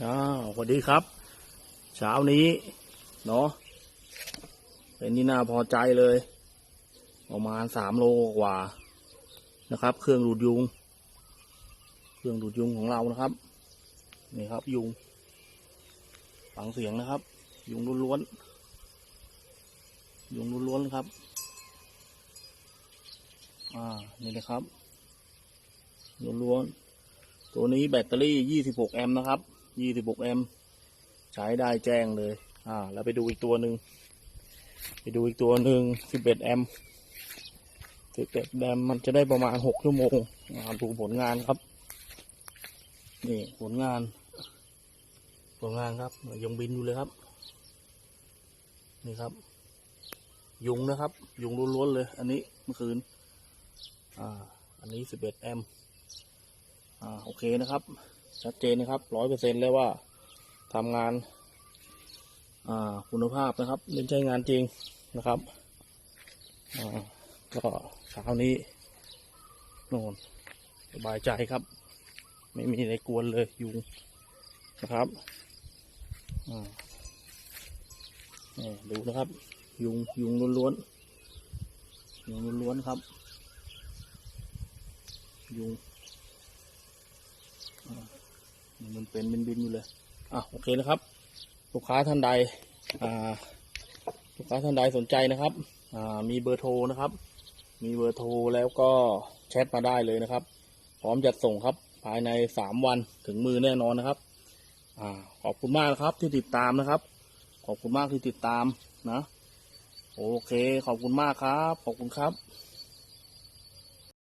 อ้าวสวัสดีครับ เช้านี้เนาะเป็นที่น่าพอใจเลย ประมาณสามโลกว่านะครับ เครื่องดูดยุง เครื่องดูดยุงของเรานะครับ นี่ครับ ยุงฟังเสียงนะครับ ยุงล้วนๆยุงล้วนๆครับ อ่า นี่นะครับล้วนๆตัวนี้แบตเตอรี่ 26 แอมป์นะครับ 26แอมป์ใช้ได้แจ้งเลย อ่า แล้วไปดูอีกตัวหนึ่ง ไปดูอีกตัวหนึ่ง11แอมป์11แอมป์มันจะได้ประมาณ6ชั่วโมงอ่าดูผลงานครับ นี่ผลงาน ผลงานครับ ยังบินอยู่เลยครับ นี่ครับ ยุงนะครับ ยุงล้วนๆเลย อันนี้เมื่อคืน อ่า อันนี้11แอมป์อ่า โอเคนะครับ ชัดเจนนะครับร้อยเปอร์เซ็นต์เลยว่าทำงานอ่าคุณภาพนะครับเล่นใช้งานจริงนะครับอ่าก็เช้านี้น่นสบายใจครับ ไม่มีอะไรกวนเลยยุงนะครับอ่าดูนะครับ ยุงยุงล้วนๆยุงล้วนๆครับ ยุง มันเป็นบินบินๆอยู่เลยอะโอเคนะครับ ลูกค้าท่านใดอ่าลูกค้าท่านใดสนใจนะครับอ่ามีเบอร์โทรนะครับ มีเบอร์โทรแล้วก็แชทมาได้เลยนะครับ พร้อมจัดส่งครับภายในสามวันถึงมือแน่นอนนะครับอ่าขอบคุณมากนะครับที่ติดตามนะครับ ขอบคุณมากที่ติดตามนะ โอเค ขอบคุณมากครับ ขอบคุณครับ